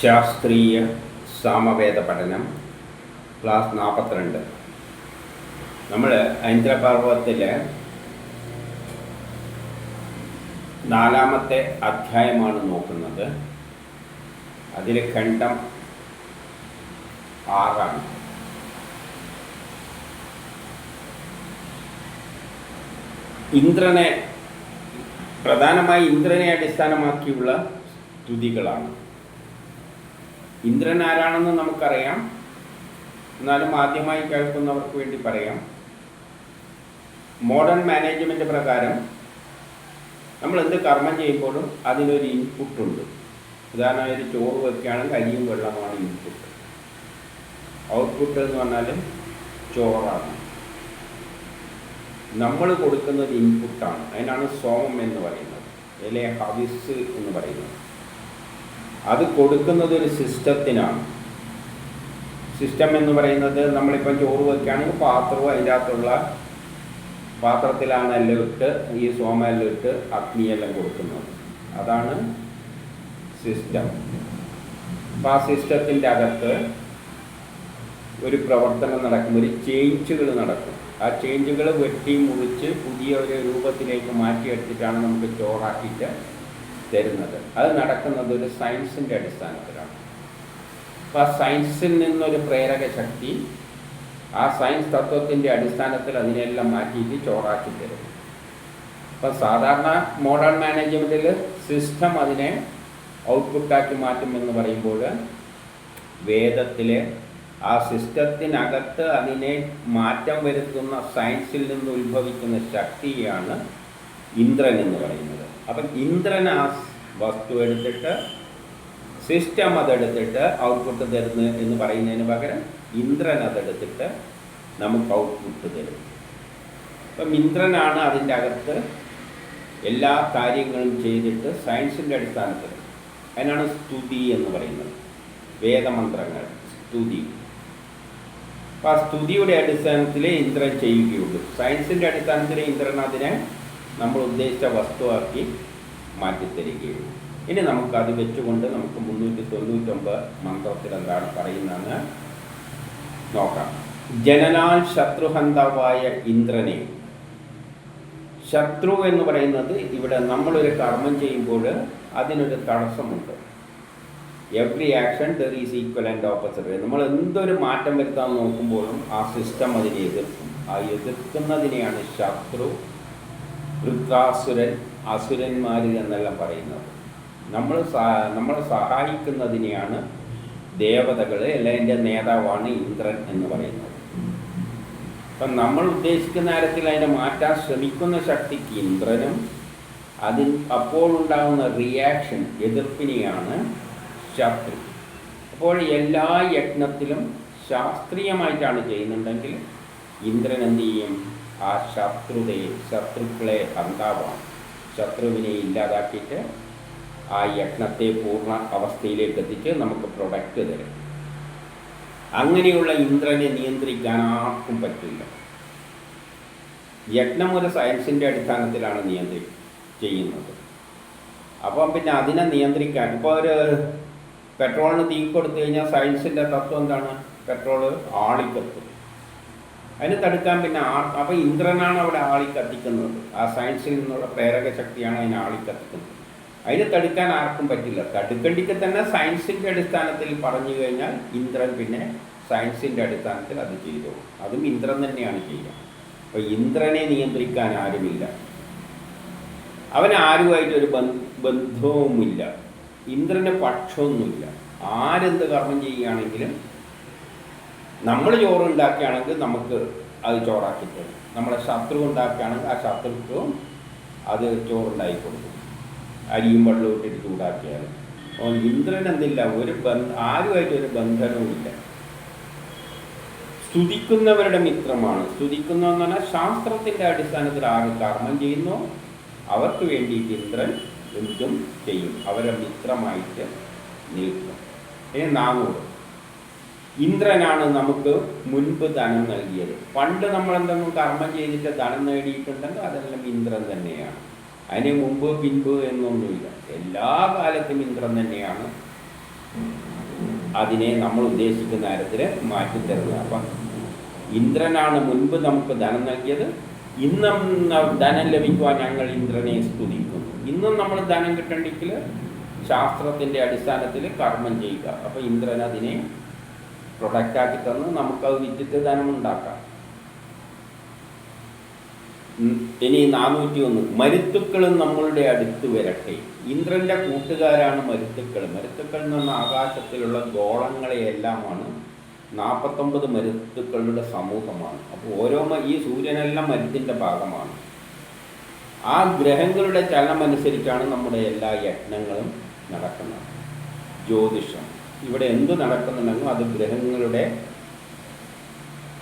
ശാസ്ത്രീയ സാമവേദ പഠനം ക്ലാസ് നാൽപ്പത്തിരണ്ട് നമ്മൾ ഐന്ദ്രപർവത്തിലെ നാലാമത്തെ അധ്യായമാണ് നോക്കുന്നത്. അതിൽ ഖണ്ഡം ആറാണ്. ഇന്ദ്രനെ പ്രധാനമായി ഇന്ദ്രനെ അടിസ്ഥാനമാക്കിയുള്ള സ്തുതികളാണ്. ഇന്ദ്രൻ ആരാണെന്ന് നമുക്കറിയാം. എന്നാലും ആദ്യമായി കേൾക്കുന്നവർക്ക് വേണ്ടി പറയാം. മോഡേൺ മാനേജ്മെന്റ് പ്രകാരം നമ്മൾ എന്ത് കർമ്മം ചെയ്യുമ്പോഴും അതിനൊരു ഇൻപുട്ടുണ്ട് ഉദാഹരണമായി ഒരു ചോറ് വെക്കുകയാണെങ്കിൽ അരിയും വെള്ളമാണ് ഇൻപുട്ട് ഔട്ട്പുട്ട് എന്ന് പറഞ്ഞാൽ ചോറാണ്. നമ്മൾ കൊടുക്കുന്നത് ഇൻപുട്ടാണ് അതിനാണ് സോമം എന്ന് പറയുന്നത്. അല്ലെ ഹവിസ് എന്ന് പറയുന്നത്. അത് കൊടുക്കുന്നത് ഒരു സിസ്റ്റത്തിനാണ്. സിസ്റ്റം എന്ന് പറയുന്നത് നമ്മളിപ്പം ചോറ് വയ്ക്കുകയാണെങ്കിൽ പാത്രവും അതിന്റെ അകത്തുള്ള പാത്രത്തിലാണ് എല്ലാം ഇട്ട് ഈ സോമ എല്ലാം ഇട്ട് അഗ്നിയെല്ലാം കൊടുക്കുന്നത്. അതാണ് സിസ്റ്റം. അപ്പം ആ സിസ്റ്റത്തിന്റെ അകത്ത് ഒരു പ്രവർത്തനം നടക്കും ഒരു ചേഞ്ചുകൾ നടക്കും. ആ ചേഞ്ചുകൾ വെട്ടി മുറിച്ച് പുതിയ ഒരു രൂപത്തിലേക്ക് മാറ്റിയെടുത്തിട്ടാണ് നമുക്ക് ചോറാക്കിയിട്ട് തരുന്നത്. അത് നടക്കുന്നത് ഒരു സയൻസിന്റെ അടിസ്ഥാനത്തിലാണ്. അപ്പോൾ ആ സയൻസിൽ നിന്നൊരു പ്രേരക ശക്തി ആ സയൻസ് തത്വത്തിന്റെ അടിസ്ഥാനത്തിൽ അതിനെല്ലാം മാറ്റിയിട്ട് ചോറാക്കി തരും. അപ്പം സാധാരണ മോഡേൺ മാനേജ്മെന്റിൽ സിസ്റ്റം അതിനെ ഔട്ട്പുട്ടാക്കി മാറ്റും പറയുമ്പോൾ വേദത്തിലെ ആ സിസ്റ്റത്തിനകത്ത് അതിനെ മാറ്റം വരുത്തുന്ന സയൻസിൽ നിന്ന് ഉത്ഭവിക്കുന്ന ശക്തിയാണ് ഇന്ദ്രൻ എന്ന് പറയുന്നത്. അപ്പം ഇന്ദ്രൻ ആ വസ്തു എടുത്തിട്ട് സിസ്റ്റം അതെടുത്തിട്ട് ഔട്ട്പുട്ട് തരുന്നു എന്ന് പറയുന്നതിന് പകരം ഇന്ദ്രൻ അതെടുത്തിട്ട് നമുക്ക് ഔട്ട്പുട്ട് തരും. അപ്പം ഇന്ദ്രനാണ് അതിന്റെ അകത്ത് എല്ലാ കാര്യങ്ങളും ചെയ്തിട്ട് സയൻസിന്റെ അടിസ്ഥാനത്തിൽ. അതിനാണ് സ്തുതി എന്ന് പറയുന്നത്. വേദമന്ത്രങ്ങൾ സ്തുതി. അപ്പോൾ ആ സ്തുതിയുടെ അടിസ്ഥാനത്തിലേ ഇന്ദ്രൻ ചെയ്യുകയുള്ളൂ. സയൻസിന്റെ അടിസ്ഥാനത്തിൽ ഇന്ദ്രൻ അതിനെ നമ്മൾ ഉദ്ദേശിച്ച വസ്തുവാക്കി മാറ്റിത്തരികയുള്ളൂ ഇനി നമുക്ക് അത് വെച്ചുകൊണ്ട് നമുക്ക് മുന്നൂറ്റി തൊണ്ണൂറ്റൊമ്പത് മന്ത്രത്തിൽ എന്താണ് പറയുന്നതെന്ന് നോക്കാം. ജനനാൽ ശത്രുഹന്താവായ ഇന്ദ്രനെ. ശത്രു എന്ന് പറയുന്നത് ഇവിടെ നമ്മളൊരു കർമ്മം ചെയ്യുമ്പോൾ അതിനൊരു തടസ്സമുണ്ട്. Every action there is equal and opposite നമ്മൾ എന്തൊരു മാറ്റം വരുത്താൻ നോക്കുമ്പോഴും ആ സിസ്റ്റം അതിനെ എതിർക്കും. ആ എതിർക്കുന്നതിനെയാണ് ശത്രു വൃത്താസുരൻ അസുരന്മാർ എന്നെല്ലാം പറയുന്നത്. നമ്മൾ നമ്മളെ സഹായിക്കുന്നതിനെയാണ് ദേവതകൾ അല്ലെ എന്റെ നേതാവാണ് ഇന്ദ്രൻ എന്ന് പറയുന്നത്. അപ്പം നമ്മൾ ഉദ്ദേശിക്കുന്ന കാര്യത്തിൽ അതിനെ മാറ്റാൻ ശ്രമിക്കുന്ന ശക്തിക്ക് ഇന്ദ്രനും അതിൽ അപ്പോൾ ഉണ്ടാകുന്ന റിയാക്ഷൻ എതിർപ്പിനെയാണ് ശത്രു. അപ്പോൾ എല്ലാ യജ്ഞത്തിലും ശാസ്ത്രീയമായിട്ടാണ് ചെയ്യുന്നുണ്ടെങ്കിൽ ഇന്ദ്രൻ എന്ത് ചെയ്യും? ആ ശത്രുതയെ ശത്രുക്കളെ ഹന്താവാണ് ശത്രുവിനെ ഇല്ലാതാക്കിയിട്ട് ആ യജ്ഞത്തെ പൂർണ അവസ്ഥയിലേക്ക് എത്തിച്ച് നമുക്ക് പ്രൊഡക്റ്റ് തരും. അങ്ങനെയുള്ള ഇന്ദ്രനെ നിയന്ത്രിക്കാൻ ആർക്കും പറ്റില്ല. യജ്ഞം ഒരു സയൻസിന്റെ അടിസ്ഥാനത്തിലാണ് നിയന്ത്രി ചെയ്യുന്നത്. അപ്പം പിന്നെ അതിനെ നിയന്ത്രിക്കാൻ ഇപ്പോൾ ഒരു പെട്രോളിന് തീ കൊടുത്തു കഴിഞ്ഞാൽ സയൻസിന്റെ തത്വം എന്താണ്? പെട്രോൾ ആളിക്കത്തും. അതിന് തടുക്കാൻ പിന്നെ ആ അപ്പോൾ ഇന്ദ്രനാണ് അവിടെ ആളി കത്തിക്കുന്നത്. ആ സയൻസിൽ നിന്നുള്ള പ്രേരക ശക്തിയാണ് അതിനെ ആളി കത്തിക്കുന്നത്. അതിനെ തടുക്കാൻ ആർക്കും പറ്റില്ല. തടുക്കണ്ടിക്ക് തന്നെ സയൻസിന്റെ അടിസ്ഥാനത്തിൽ പറഞ്ഞു കഴിഞ്ഞാൽ ഇന്ദ്രൻ പിന്നെ സയൻസിന്റെ അടിസ്ഥാനത്തിൽ അത് ചെയ്തു. അതും ഇന്ദ്രൻ തന്നെയാണ് ചെയ്യുക. അപ്പോൾ ഇന്ദ്രനെ നിയന്ത്രിക്കാൻ ആരുമില്ല. അവൻ ആരുമായിട്ടൊരു ബന്ധവുമില്ല. ഇന്ദ്രന് പക്ഷമൊന്നുമില്ല. ആരെന്ത് കർമ്മം ചെയ്യുകയാണെങ്കിലും നമ്മൾ ചോറ് ഉണ്ടാക്കുകയാണെങ്കിൽ നമുക്ക് അത് ചോറാക്കി തരും നമ്മളെ ശത്രു ഉണ്ടാക്കുകയാണെങ്കിൽ ആ ശത്രുക്കും അത് ചോറുണ്ടാക്കി കൊടുക്കും. അരിയും വെള്ളവും ഇട്ടിട്ട് ചൂടാക്കിയാൽ. ഇന്ദ്രൻ എന്തില്ല? ഒരു ബന്ധ ആരുമായിട്ട് ഒരു ബന്ധനവുമില്ല സ്തുതിക്കുന്നവരുടെ മിത്രമാണ്. സ്തുതിക്കുന്ന പറഞ്ഞാൽ ശാസ്ത്രത്തിന്റെ അടിസ്ഥാനത്തിൽ ആര് കർമ്മം ചെയ്യുന്നു അവർക്ക് വേണ്ടിയിട്ട് ഇന്ദ്രൻ എന്തും ചെയ്യും. അവരെ മിത്രമായിട്ട് നിൽക്കും. ഇനി നാനൂറ് ഇന്ദ്രനാണ് നമുക്ക് മുൻപ് ധനം നൽകിയത്. പണ്ട് നമ്മൾ എന്തെങ്കിലും കർമ്മം ചെയ്തിട്ട് ധനം നേടിയിട്ടുണ്ടെങ്കിൽ അതെല്ലാം ഇന്ദ്രൻ തന്നെയാണ്. അതിന് മുമ്പ് പിൻപ് എന്നൊന്നുമില്ല. എല്ലാ കാലത്തും ഇന്ദ്രൻ തന്നെയാണ്. അതിനെ നമ്മൾ ഉദ്ദേശിക്കുന്ന കാര്യത്തിൽ മാറ്റിത്തരുന്നത്. അപ്പം ഇന്ദ്രനാണ് മുൻപ് നമുക്ക് ധനം നൽകിയത്. ഇന്നും ധനം ലഭിക്കുവാൻ ഞങ്ങൾ ഇന്ദ്രനെ സ്തുതിക്കുന്നു. ഇന്നും നമ്മൾ ധനം കിട്ടണമെങ്കിൽ ശാസ്ത്രത്തിന്റെ അടിസ്ഥാനത്തിൽ കർമ്മം ചെയ്യുക. അപ്പോൾ ഇന്ദ്രൻ അതിനെ പ്രൊഡക്റ്റാക്കി തന്ന് നമുക്കത് ധനം ഉണ്ടാക്കാം. ഇനി നാനൂറ്റി ഒന്ന് മരുത്തുക്കളും നമ്മളുടെ അടുത്ത് വരട്ടെ. ഇന്ദ്രന്റെ കൂട്ടുകാരാണ് മരുത്തുക്കൾ. മരുത്തുക്കൾ എന്ന് ആകാശത്തിലുള്ള ഗോളങ്ങളെയെല്ലാമാണ് നാൽപ്പത്തൊമ്പത് മരുത്തുക്കളുടെ സമൂഹമാണ്. അപ്പോൾ ഓരോ ഈ സൂര്യനെല്ലാം മരുത്തിന്റെ ഭാഗമാണ്. ആ ഗ്രഹങ്ങളുടെ ചലനം അനുസരിച്ചാണ് നമ്മുടെ എല്ലാ യജ്ഞങ്ങളും നടക്കുന്നത്. ജ്യോതിഷം. ഇവിടെ എന്ത് നടക്കുന്നുണ്ടെങ്കിലും അത് ഗ്രഹങ്ങളുടെ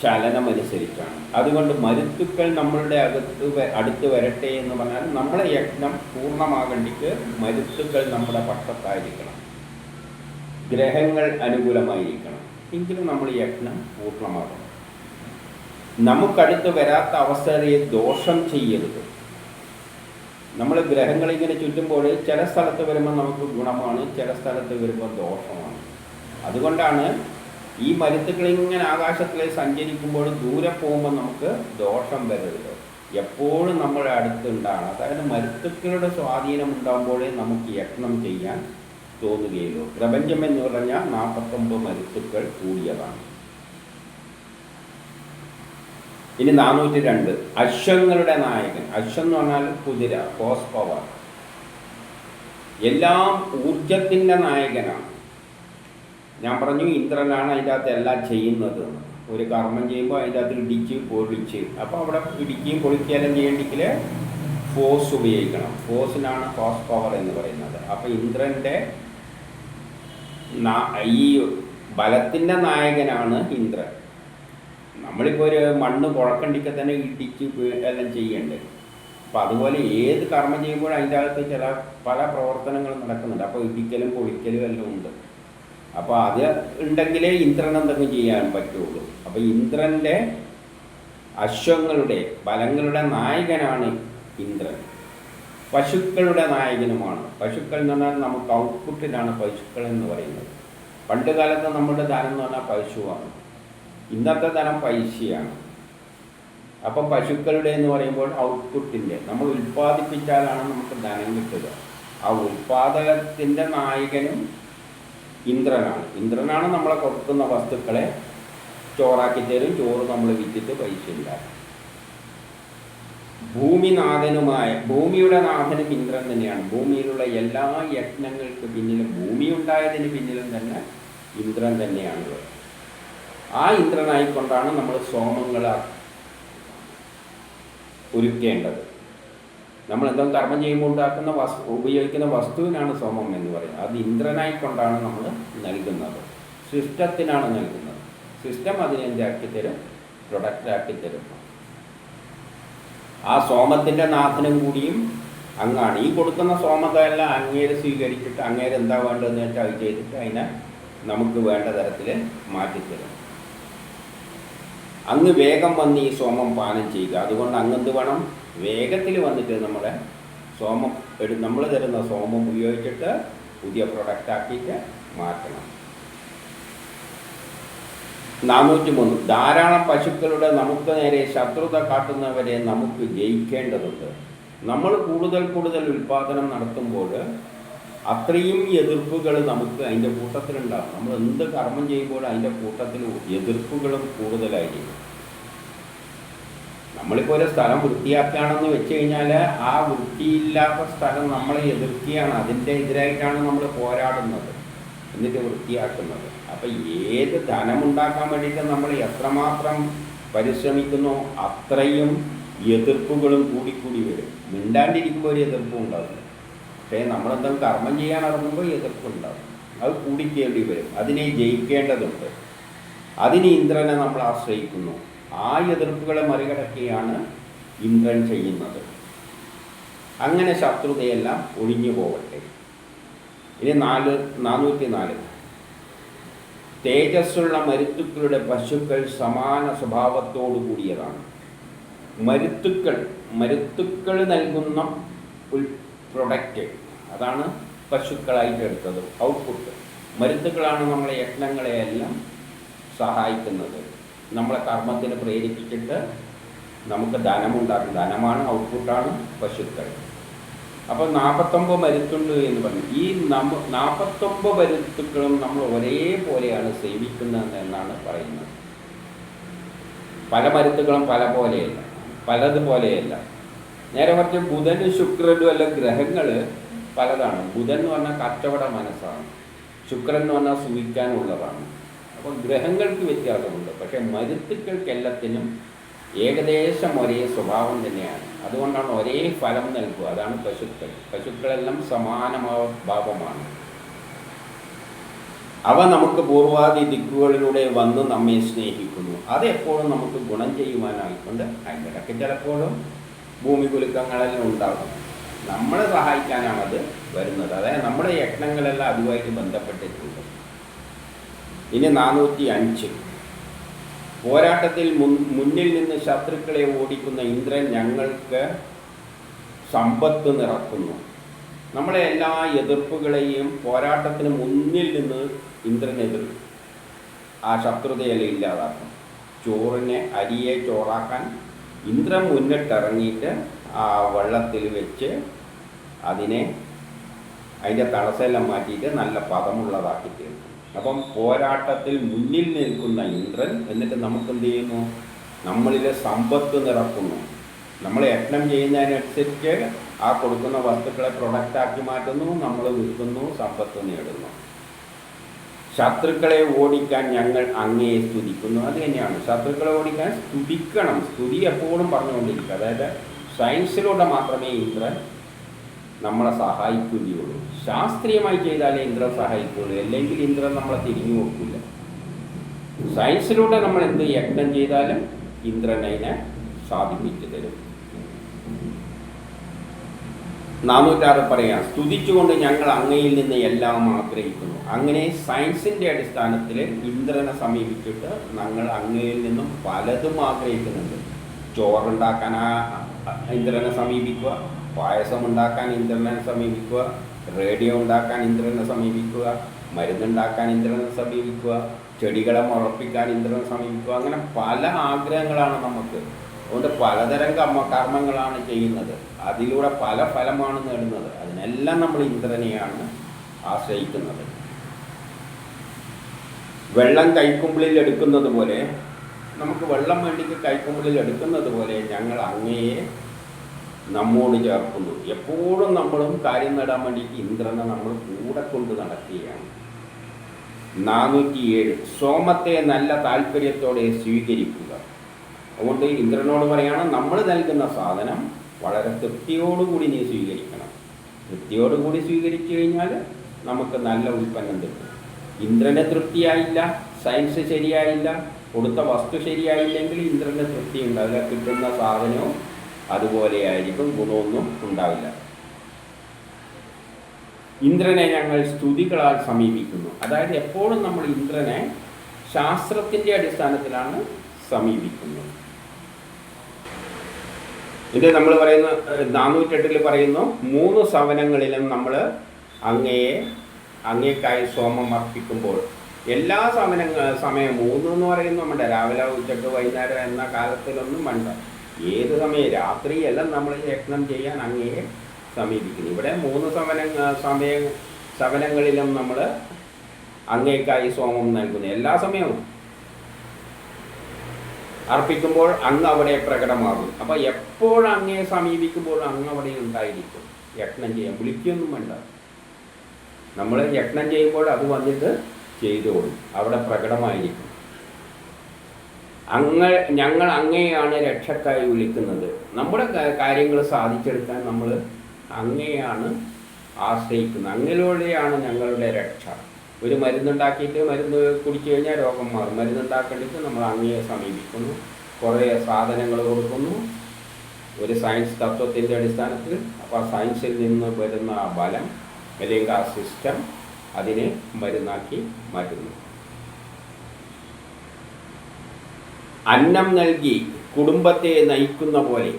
ചലനമനുസരിച്ചാണ് അതുകൊണ്ട് മരുത്തുക്കൾ നമ്മളുടെ അകത്ത് അടുത്ത് വരട്ടെ എന്ന് പറഞ്ഞാൽ നമ്മളെ യജ്ഞം പൂർണമാകണ്ടിക്ക് മരുത്തുക്കൾ നമ്മുടെ പക്ഷത്തായിരിക്കണം. ഗ്രഹങ്ങൾ അനുകൂലമായിരിക്കണം. എങ്കിലും നമ്മൾ യജ്ഞം പൂർണമാകണം. നമുക്കടുത്ത് വരാത്ത അവസരയെ ദോഷം ചെയ്യരുത്. നമ്മൾ ഗ്രഹങ്ങളിങ്ങനെ ചുറ്റുമ്പോൾ ചില സ്ഥലത്ത് വരുമ്പോൾ നമുക്ക് ഗുണമാണ് ചില സ്ഥലത്ത് വരുമ്പോൾ ദോഷമാണ്. അതുകൊണ്ടാണ് ഈ മരുത്തുക്കൾ ഇങ്ങനെ ആകാശത്തിൽ സഞ്ചരിക്കുമ്പോൾ ദൂരെ പോകുമ്പോൾ നമുക്ക് ദോഷം വരരുത്. എപ്പോഴും നമ്മുടെ അടുത്തുണ്ടാണ്. അതായത് മരുത്തുക്കളുടെ സ്വാധീനം ഉണ്ടാകുമ്പോഴേ നമുക്ക് യത്നം ചെയ്യാൻ തോന്നുകയുള്ളൂ. പ്രപഞ്ചം എന്ന് പറഞ്ഞാൽ നാൽപ്പത്തൊമ്പത് മരുത്തുക്കൾ കൂടിയതാണ്. ഇനി നാനൂറ്റി രണ്ട്. അശ്വങ്ങളുടെ നായകൻ. അശ്വം എന്ന് പറഞ്ഞാൽ കുതിര ഹോസ് പവർ എല്ലാം ഊർജത്തിന്റെ നായകനാണ്. ഞാൻ പറഞ്ഞു ഇന്ദ്രനാണ് അതിന്റെ അകത്ത് എല്ലാം ചെയ്യുന്നത്. ഒരു കർമ്മം ചെയ്യുമ്പോൾ അതിന്റെ അകത്ത് ഇടിച്ച് പൊളിച്ച്. അപ്പോൾ അവിടെ ഇടിക്കുകയും പൊളിക്കുകയെല്ലാം ചെയ്യണമെങ്കിൽ ഫോഴ്സ് ഉപയോഗിക്കണം. ഫോഴ്സിനാണ് ഫോഴ്സ് പവർ എന്ന് പറയുന്നത്. അപ്പോൾ ഇന്ദ്രന്റെ ഈ ബലത്തിന്റെ നായകനാണ് ഇന്ദ്രൻ. നമ്മളിപ്പോൾ ഒരു മണ്ണ് കുഴക്കണ്ടിക്കെ തന്നെ ഇടിച്ച് എല്ലാം ചെയ്യണ്ടേ. അപ്പം അതുപോലെ ഏത് കർമ്മം ചെയ്യുമ്പോഴും അതിന്റെ അകത്ത് ചില പല പ്രവർത്തനങ്ങളും നടക്കുന്നുണ്ട്. അപ്പോൾ ഇടിക്കലും പൊളിക്കലും എല്ലാം ഉണ്ട്. അപ്പോൾ അത് ഉണ്ടെങ്കിലേ ഇന്ദ്രൻ എന്തെങ്കിലും ചെയ്യാൻ പറ്റുള്ളൂ. അപ്പോൾ ഇന്ദ്രന്റെ അശ്വങ്ങളുടെ ബലങ്ങളുടെ നായകനാണ് ഇന്ദ്രൻ. പശുക്കളുടെ നായകനുമാണ്. പശുക്കൾ എന്ന് പറഞ്ഞാൽ നമുക്ക് ഔട്ട്പുട്ടിലാണ് പശുക്കൾ എന്ന് പറയുന്നത്. പണ്ട് കാലത്ത് നമ്മുടെ ധനം എന്ന് പറഞ്ഞാൽ പശുവാണ്. ഇന്നത്തെ ധനം പൈസയാണ്. അപ്പം പശുക്കളുടെ എന്ന് പറയുമ്പോൾ ഔട്ട്പുട്ടിന്റെ നമ്മൾ ഉൽപ്പാദിപ്പിച്ചാലാണ് നമുക്ക് ധനം കിട്ടുക. ആ ഉൽപ്പാദകത്തിന്റെ നായകനും ഇന്ദ്രനാണ്. ഇന്ദ്രനാണ് നമ്മളെ കൊടുക്കുന്ന വസ്തുക്കളെ ചോറാക്കി തരും ചോറ് നമ്മൾ വിറ്റിട്ട് പൈസ ഉണ്ടാക്കും. ഭൂമിനാഥനുമായ ഭൂമിയുടെ നാഥനും ഇന്ദ്രൻ തന്നെയാണ്. ഭൂമിയിലുള്ള എല്ലാ യജ്ഞങ്ങൾക്ക് പിന്നിലും ഭൂമി ഉണ്ടായതിന് പിന്നിലും തന്നെ ഇന്ദ്രൻ തന്നെയാണുള്ളത് ആ ഇന്ദ്രനായിക്കൊണ്ടാണ് നമ്മൾ സോമങ്ങൾ ഒരുക്കേണ്ടത്. നമ്മൾ എന്തെങ്കിലും കർമ്മം ചെയ്യുമ്പോൾ ഉണ്ടാക്കുന്ന വസ്തു ഉപയോഗിക്കുന്ന വസ്തുവിനാണ് സോമം എന്ന് പറയുന്നത്. അത് ഇന്ദ്രനായിക്കൊണ്ടാണ് നമ്മൾ നൽകുന്നത്. സിസ്റ്റത്തിനാണ് നൽകുന്നത്. സിസ്റ്റം അതിനെ എന്താക്കി തരും? പ്രൊഡക്റ്റ് ആക്കി തരും. ആ സോമത്തിന്റെ നാഥനും കൂടിയും അങ്ങാണ്. ഈ കൊടുക്കുന്ന സോമതെല്ലാം അങ്ങേര് സ്വീകരിച്ചിട്ട് അങ്ങേര് എന്താ വേണ്ടതെന്ന് വെച്ചാൽ അത് ചെയ്തിട്ട് അതിനെ നമുക്ക് വേണ്ട തരത്തിൽ മാറ്റിത്തരും അങ്ങ് വേഗം വന്ന് ഈ സോമം പാനം ചെയ്യുക. അതുകൊണ്ട് അങ്ങ് എന്ത് വേണം? വേഗത്തിൽ വന്നിട്ട് നമ്മുടെ സോമം എടു നമ്മൾ തരുന്ന സോമം ഉപയോഗിച്ചിട്ട് പുതിയ പ്രൊഡക്റ്റ് ആക്കിയിട്ട് മാറ്റണം. നാനൂറ്റി മൂന്ന് ധാരാളം പശുക്കളുടെ നമുക്ക് നേരെ ശത്രുത കാട്ടുന്നവരെ നമുക്ക് ജയിക്കേണ്ടതുണ്ട്. നമ്മൾ കൂടുതൽ കൂടുതൽ ഉൽപാദനം നടത്തുമ്പോൾ അത്രയും എതിർപ്പുകൾ നമുക്ക് അതിന്റെ കൂട്ടത്തിലുണ്ടാകും നമ്മൾ എന്ത് കർമ്മം ചെയ്യുമ്പോൾ അതിന്റെ കൂട്ടത്തിൽ എതിർപ്പുകളും കൂടുതലായിരിക്കും. നമ്മളിപ്പോൾ ഒരു സ്ഥലം വൃത്തിയാക്കുകയാണെന്ന് വെച്ച് കഴിഞ്ഞാൽ ആ വൃത്തിയില്ലാത്ത സ്ഥലം നമ്മളെ എതിർക്കുകയാണ്. അതിന്റെ എതിരായിട്ടാണ് നമ്മൾ പോരാടുന്നത്. എന്നിട്ട് വൃത്തിയാക്കുന്നത്. അപ്പം ഏത് ധനമുണ്ടാക്കാൻ വേണ്ടിയിട്ട് നമ്മൾ എത്രമാത്രം പരിശ്രമിക്കുന്നു അത്രയും എതിർപ്പുകളും കൂടിക്കൂടി വരും. മിണ്ടാണ്ടിരിക്കുമ്പോൾ ഒരു എതിർപ്പും ഉണ്ടാവില്ല. പക്ഷേ നമ്മളെന്തെങ്കിലും കർമ്മം ചെയ്യാൻ ഇറങ്ങുമ്പോൾ എതിർപ്പുണ്ടാവും അത് കൂടിക്കേണ്ടി വരും. അതിനെ ജയിക്കേണ്ടതുണ്ട്. അതിന് ഇന്ദ്രനെ നമ്മൾ ആശ്രയിക്കുന്നു. ആ എതിർപ്പുകളെ മറികടക്കുകയാണ് ഇന്ദ്രൻ ചെയ്യുന്നത്. അങ്ങനെ ശത്രുതയെല്ലാം ഒഴിഞ്ഞു പോവട്ടെ. ഇനി നാല് നാനൂറ്റി നാല് തേജസ്സുള്ള മരുത്തുക്കളുടെ പശുക്കൾ സമാന സ്വഭാവത്തോടു കൂടിയതാണ്. മരുത്തുക്കൾ മരുത്തുക്കൾ നൽകുന്ന ഉൽ പ്രൊഡക്റ്റ് അതാണ് പശുക്കളായിട്ട് എടുത്തത് ഔട്ട്പുട്ട് മരുത്തുക്കളാണ് നമ്മളെ യജ്ഞങ്ങളെയെല്ലാം സഹായിക്കുന്നത്. നമ്മളെ കർമ്മത്തിന് പ്രേരിപ്പിച്ചിട്ട് നമുക്ക് ധനമുണ്ടാക്കും. ധനമാണ് ഔട്ട്പുട്ടാണ് പശുക്കൾ. അപ്പോൾ നാൽപ്പത്തൊമ്പത് മരുത്തുണ്ട് എന്ന് പറഞ്ഞു. ഈ നമ്മ നാൽപ്പത്തൊമ്പത് മരുത്തുക്കളും നമ്മൾ ഒരേപോലെയാണ് സേവിക്കുന്നത് എന്നാണ് പറയുന്നത്. പല മരുത്തുക്കളും പല പോലെയല്ല. പലതുപോലെയല്ല. നേരെ മറിച്ച് ബുധനും ശുക്രനും അല്ല ഗ്രഹങ്ങൾ പലതാണ്. ബുധൻ എന്ന് പറഞ്ഞാൽ കച്ചവട മനസ്സാണ്. ശുക്രൻ എന്ന് പറഞ്ഞാൽ സൂഹിക്കാനുള്ളതാണ് അപ്പോൾ ഗ്രഹങ്ങൾക്ക് വ്യത്യാസമുണ്ട്. പക്ഷേ മരുത്തുക്കൾക്ക് എല്ലാത്തിനും ഏകദേശം ഒരേ സ്വഭാവം തന്നെയാണ്. അതുകൊണ്ടാണ് ഒരേ ഫലം നൽകുക. അതാണ് പശുക്കൾ. പശുക്കളെല്ലാം സമാനമായ ഭാവമാണ്. അവ നമുക്ക് പൂർവാദി ദിക്കുകളിലൂടെ വന്ന് നമ്മെ സ്നേഹിക്കുന്നു. അതെപ്പോഴും നമുക്ക് ഗുണം ചെയ്യുവാനായിക്കൊണ്ട് അതിനിടയ്ക്ക് ചിലപ്പോഴും ഭൂമി കുലുക്കങ്ങളെല്ലാം ഉണ്ടാകും. നമ്മളെ സഹായിക്കാനാണ് അത് വരുന്നത്. അതായത് നമ്മുടെ യജ്ഞങ്ങളെല്ലാം അതുമായിട്ട് ബന്ധപ്പെട്ടിട്ടുണ്ട്. ഇനി നാനൂറ്റി അഞ്ച് പോരാട്ടത്തിൽ മുന്നിൽ നിന്ന് ശത്രുക്കളെ ഓടിക്കുന്ന ഇന്ദ്രൻ ഞങ്ങൾക്ക് സമ്പത്ത് നിറക്കുന്നു. നമ്മളെ എല്ലാ എതിർപ്പുകളെയും പോരാട്ടത്തിന് മുന്നിൽ നിന്ന് ഇന്ദ്രൻ ആ ശത്രുതയെല്ലാം ഇല്ലാതാക്കും. ചോറിനെ അരിയെ ചോറാക്കാൻ ഇന്ദ്രൻ മുന്നിട്ടിറങ്ങിയിട്ട് ആ വെള്ളത്തിൽ വെച്ച് അതിനെ അതിന്റെ തടസ്സമെല്ലാം മാറ്റിയിട്ട് നല്ല പദമുള്ളതാക്കി തീർക്കും. അപ്പം പോരാട്ടത്തിൽ മുന്നിൽ നിൽക്കുന്ന ഇന്ദ്രൻ എന്നിട്ട് നമുക്ക് എന്ത് ചെയ്യുന്നു നമ്മളിലെ സമ്പത്ത് നിറക്കുന്നു. നമ്മൾ യജ്ഞം ചെയ്യുന്നതിനനുസരിച്ച് ആ കൊടുക്കുന്ന വസ്തുക്കളെ പ്രൊഡക്റ്റാക്കി മാറ്റുന്നു നമ്മൾ വിൽക്കുന്നു സമ്പത്ത് നേടുന്നു. ശത്രുക്കളെ ഓടിക്കാൻ ഞങ്ങൾ അങ്ങയെ സ്തുതിക്കുന്നു. അത് തന്നെയാണ്. ശത്രുക്കളെ ഓടിക്കാൻ സ്തുതിക്കണം. സ്തുതി എപ്പോഴും പറഞ്ഞുകൊണ്ടിരിക്കുക. അതായത് സയൻസിലൂടെ മാത്രമേ ഇന്ദ്രൻ നമ്മളെ സഹായിക്കുകയുള്ളൂ. ശാസ്ത്രീയമായി ചെയ്താലേ ഇന്ദ്രൻ സഹായിക്കുകയുള്ളൂ. അല്ലെങ്കിൽ ഇന്ദ്രൻ നമ്മളെ തിരിഞ്ഞു നോക്കില്ല സയൻസിലൂടെ നമ്മൾ എന്ത് യജ്ഞം ചെയ്താലും ഇന്ദ്രൻ അതിനെ സാധിപ്പിച്ചു തരും. നാനൂറ്റാറ് പറയാം സ്തുതിച്ചുകൊണ്ട് ഞങ്ങൾ അങ്ങയിൽ നിന്ന് എല്ലാം ആഗ്രഹിക്കുന്നു. അങ്ങനെ സയൻസിന്റെ അടിസ്ഥാനത്തിൽ ഇന്ദ്രനെ സമീപിച്ചിട്ട് ഞങ്ങൾ അങ്ങയിൽ നിന്നും പലതും ആഗ്രഹിക്കുന്നുണ്ട്. ചോറുണ്ടാക്കാൻ ഇന്ദ്രനെ സമീപിക്കുക പായസം ഉണ്ടാക്കാൻ ഇന്ദ്രനെ സമീപിക്കുക റേഡിയോ ഉണ്ടാക്കാൻ ഇന്ദ്രനെ സമീപിക്കുക മരുന്നുണ്ടാക്കാൻ ഇന്ദ്രനെ സമീപിക്കുക ചെടികളെ മുളപ്പിക്കാൻ ഇന്ദ്രനെ സമീപിക്കുക അങ്ങനെ പല ആഗ്രഹങ്ങളാണ് നമുക്ക്. അതുകൊണ്ട് പലതരം കർമ്മ കർമ്മങ്ങളാണ് ചെയ്യുന്നത്. അതിലൂടെ പല ഫലമാണ് നേടുന്നത്. അതിനെല്ലാം നമ്മൾ ഇന്ദ്രനെയാണ് ആശ്രയിക്കുന്നത്. വെള്ളം കൈക്കുമ്പിളിൽ എടുക്കുന്നത് പോലെ നമുക്ക് വെള്ളം വേണ്ടിക്ക് കൈക്കുമ്പിളിൽ എടുക്കുന്നത് പോലെ ഞങ്ങൾ അങ്ങയെ നമ്മോട് ചേർക്കുന്നു. എപ്പോഴും നമ്മളും കാര്യം നേടാൻ വേണ്ടിയിട്ട് ഇന്ദ്രനെ നമ്മൾ കൂടെ കൊണ്ട് നടക്കുകയാണ്. നാനൂറ്റിയേഴ്. സോമത്തെ നല്ല താല്പര്യത്തോടെ സ്വീകരിക്കുക. അതുകൊണ്ട് ഇന്ദ്രനോട് പറയാണ് നമ്മൾ നൽകുന്ന സാധനം വളരെ തൃപ്തിയോടുകൂടി നീ സ്വീകരിക്കണം. തൃപ്തിയോടുകൂടി സ്വീകരിച്ചു കഴിഞ്ഞാൽ നമുക്ക് നല്ല ഉൽപ്പന്നം കിട്ടും. ഇന്ദ്രന് തൃപ്തിയായില്ല സയൻസ് ശരിയായില്ല കൊടുത്ത വസ്തു ശരിയായില്ലെങ്കിൽ ഇന്ദ്രന് തൃപ്തി ഉണ്ടാവില്ല. കിട്ടുന്ന സാധനവും അതുപോലെ ആയിരിക്കും ഗുണമൊന്നും ഉണ്ടാവില്ല. ഇന്ദ്രനെ ഞങ്ങൾ സ്തുതികളാൽ സമീപിക്കുന്നു. അതായത് എപ്പോഴും നമ്മൾ ഇന്ദ്രനെ ശാസ്ത്രത്തിന്റെ അടിസ്ഥാനത്തിലാണ് സമീപിക്കുന്നത്. ഇത് നമ്മൾ പറയുന്ന നാനൂറ്റെട്ടിൽ പറയുന്നു മൂന്ന് സവനങ്ങളിലും നമ്മൾ അങ്ങയെ അങ്ങേക്കായി സോമം അർപ്പിക്കുമ്പോൾ എല്ലാ സമനങ്ങ സമയം മൂന്ന് എന്ന് പറയുന്നത് നമ്മുടെ രാവിലെ ഉച്ചയ്ക്ക് വൈകുന്നേരം എന്ന കാലത്തിലൊന്നും വേണ്ട. ഏത് സമയം? രാത്രിയെല്ലാം നമ്മൾ യജ്ഞം ചെയ്യാൻ അങ്ങേ സമീപിക്കുന്നു. ഇവിടെ മൂന്ന് സമന സമയ സമനങ്ങളിലും നമ്മൾ അങ്ങേക്കായി സോമം നൽകുന്നു. എല്ലാ സമയവും അർപ്പിക്കുമ്പോൾ അങ്ങ് അവിടെ പ്രകടമാകും. അപ്പോൾ എപ്പോൾ അങ്ങയെ സമീപിക്കുമ്പോൾ അങ്ങ് അവിടെ ഉണ്ടായിരിക്കും? യജ്ഞം ചെയ്യാൻ വിളിക്കൊന്നും വേണ്ട. നമ്മൾ യജ്ഞം ചെയ്യുമ്പോൾ അത് വന്നിട്ട് ചെയ്തോളും. അവിടെ പ്രകടമായിരിക്കും. അങ്ങ ഞങ്ങൾ അങ്ങേയാണ് രക്ഷക്കായി വിളിക്കുന്നത്. നമ്മുടെ കാര്യങ്ങൾ സാധിച്ചെടുക്കാൻ നമ്മൾ അങ്ങേയാണ് ആശ്രയിക്കുന്നത്. അങ്ങിലൂടെയാണ് ഞങ്ങളുടെ രക്ഷ. ഒരു മരുന്നുണ്ടാക്കിയിട്ട് മരുന്ന് കുടിച്ചു കഴിഞ്ഞാൽ രോഗം മാറും. മരുന്നുണ്ടാക്കേണ്ടിട്ട് നമ്മൾ അങ്ങയെ സമീപിക്കുന്നു. കുറേ സാധനങ്ങൾ കൊടുക്കുന്നു. ഒരു സയൻസ് തത്വത്തിന്റെ അടിസ്ഥാനത്തിൽ അപ്പോൾ ആ സയൻസിൽ നിന്ന് വരുന്ന ആ ബലം അല്ലെങ്കിൽ ആ സിസ്റ്റം അതിനെ മരുന്നാക്കി മാറ്റുന്നു. അന്നം നൽകി കുടുംബത്തെ നയിക്കുന്ന പോലെ.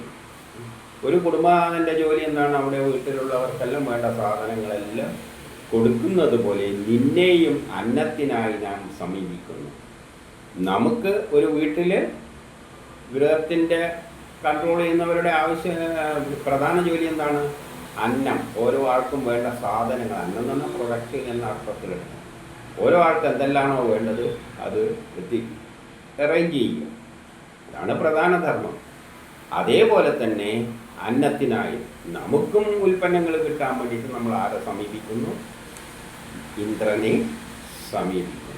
ഒരു കുടുംബാംഗന്റെ ജോലി എന്താണ്? അവിടെ വീട്ടിലുള്ളവർക്കെല്ലാം വേണ്ട സാധനങ്ങളെല്ലാം കൊടുക്കുന്നത് പോലെ നിന്നെയും അന്നത്തിനായി നാം സമീപിക്കുന്നു. നമുക്ക് ഒരു വീട്ടിൽ ഗൃഹത്തിന്റെ കൺട്രോൾ ചെയ്യുന്നവരുടെ ആവശ്യം പ്രധാന ജോലി എന്താണ്? അന്നം. ഓരോ ആൾക്കും വേണ്ട സാധനങ്ങൾ. അന്നം എന്ന് പ്രൊഡക്റ്റ് എന്ന അർത്ഥത്തിലെടുക്കും. ഓരോ ആൾക്ക് എന്തെല്ലാമാണോ വേണ്ടത് അത് എത്തി അറേഞ്ച് ചെയ്യുക. അതാണ് പ്രധാന ധർമ്മം. അതേപോലെ തന്നെ അന്നത്തിനായി നമുക്കും ഉൽപ്പന്നങ്ങൾ കിട്ടാൻ വേണ്ടിയിട്ട് നമ്മൾ ആരെ സമീപിക്കുന്നു? ഇന്ദ്രനെ സമീപിക്കുന്നു.